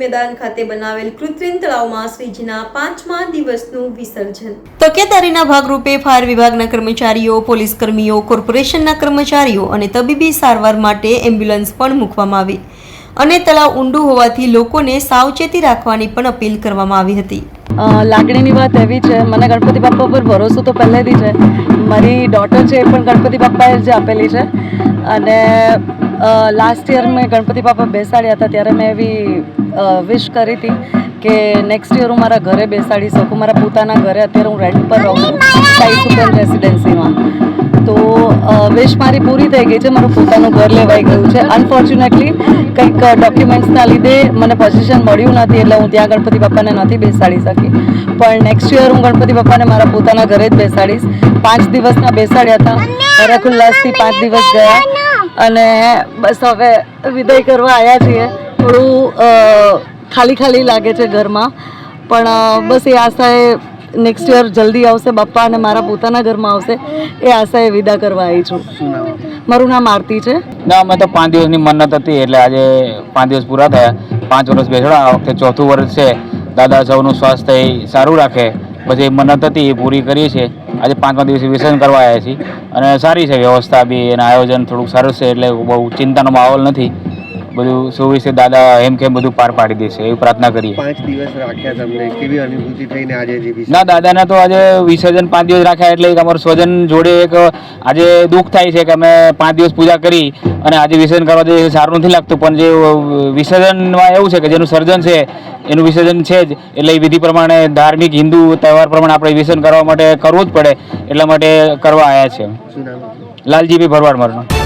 મેદાન ખાતે બનાવેલ કૃત્રિમ તળાવમાં શ્રીજીના પાંચમા દિવસનું વિસર્જન. તકેદારીના ભાગરૂપે ફાયર વિભાગના કર્મચારીઓ પોલીસ કર્મીઓ કોર્પોરેશનના કર્મચારીઓ અને તબીબી સારવાર માટે એમ્બ્યુલન્સ પણ મૂકવામાં આવી. અને તળાવ ઊંડું હોવાથી લોકોને સાવચેતી રાખવાની પણ અપીલ કરવામાં આવી હતી. લાગણીની વાત એવી છે મને ગણપતિ બાપ્પા પર ભરોસો તો પહેલેથી છે. મારી ડોટર છે એ પણ ગણપતિ બાપાએ જ આપેલી છે. અને લાસ્ટ યર મેં ગણપતિ બાપા બેસાડ્યા હતા ત્યારે મેં એવી વિશ કરી હતી કે નેક્સ્ટ યર હું મારા ઘરે બેસાડી શકું મારા પોતાના ઘરે અત્યારે હું રેન્ટ પર રહું છું સાઈ સુપર રેસિડેન્સીમાં તો વિશ મારી પૂરી થઈ ગઈ છે મારું પોતાનું ઘર લેવાઈ ગયું છે. અનફોર્ચ્યુનેટલી કંઈક ડોક્યુમેન્ટ્સના લીધે મને પોઝિશન મળ્યું નથી એટલે હું ત્યાં ગણપતિ બાપાને નથી બેસાડી શકી. પણ નેક્સ્ટ યર હું ગણપતિ બાપાને મારા પોતાના ઘરે જ બેસાડીશ. પાંચ દિવસના બેસાડ્યા હતા. ખુલ્લાસથી પાંચ દિવસ ગયા. અને બસ હવે વિદાય કરવા આવ્યા છીએ. થોડું ખાલી ખાલી લાગે છે ઘરમાં. પણ બસ એ આશાએ નેક્સ્ટ યર જલ્દી આવશે. બાપા અને મારા પોતાના ઘરમાં આવશે. એ આશાએ વિદા કરવા આવી છું. મારું નામ આરતી છે. ના અમે તો પાંચ દિવસની મન્નત હતી એટલે આજે પાંચ દિવસ પૂરા થયા. પાંચ વર્ષ બેસડા આ વખતે ચોથું વર્ષ છે. દાદા સૌનું સ્વાસ્થ્ય સારું રાખે. પછી એ મન્નત હતી એ પૂરી કરીએ છીએ. આજે પાંચમા દિવસે વિસર્જન કરવા આવ્યા છીએ. અને સારી છે વ્યવસ્થા બી, એના આયોજન થોડુંક સરસ છે એટલે બહુ ચિંતાનો માહોલ નથી. બધું સુવિશે દાદા એમ કેમ બધું પાર પાડી દેશે એવી પ્રાર્થના કરીએ. પાંચ દિવસ રાખ્યા તમને કેવી અનુભૂતિ થઈને આજે ના દાદાના તો આજે વિસર્જન પાંચ દિવસ રાખ્યા એટલે અમારું સ્વજન જોડે એક આજે દુઃખ થાય છે કે અમે પાંચ દિવસ પૂજા કરી અને આજે વિસર્જન કરવા જઈએ સારું નથી લાગતું. પણ જે વિસર્જનમાં એવું છે કે જેનું સર્જન છે એનું વિસર્જન છે જ. એટલે એ વિધિ પ્રમાણે ધાર્મિક હિન્દુ તહેવાર પ્રમાણે આપણે વિસર્જન કરવા માટે કરવું જ પડે. એટલા માટે કરવા આવ્યા છે. લાલજીભાઈ ભરવાડ મારું.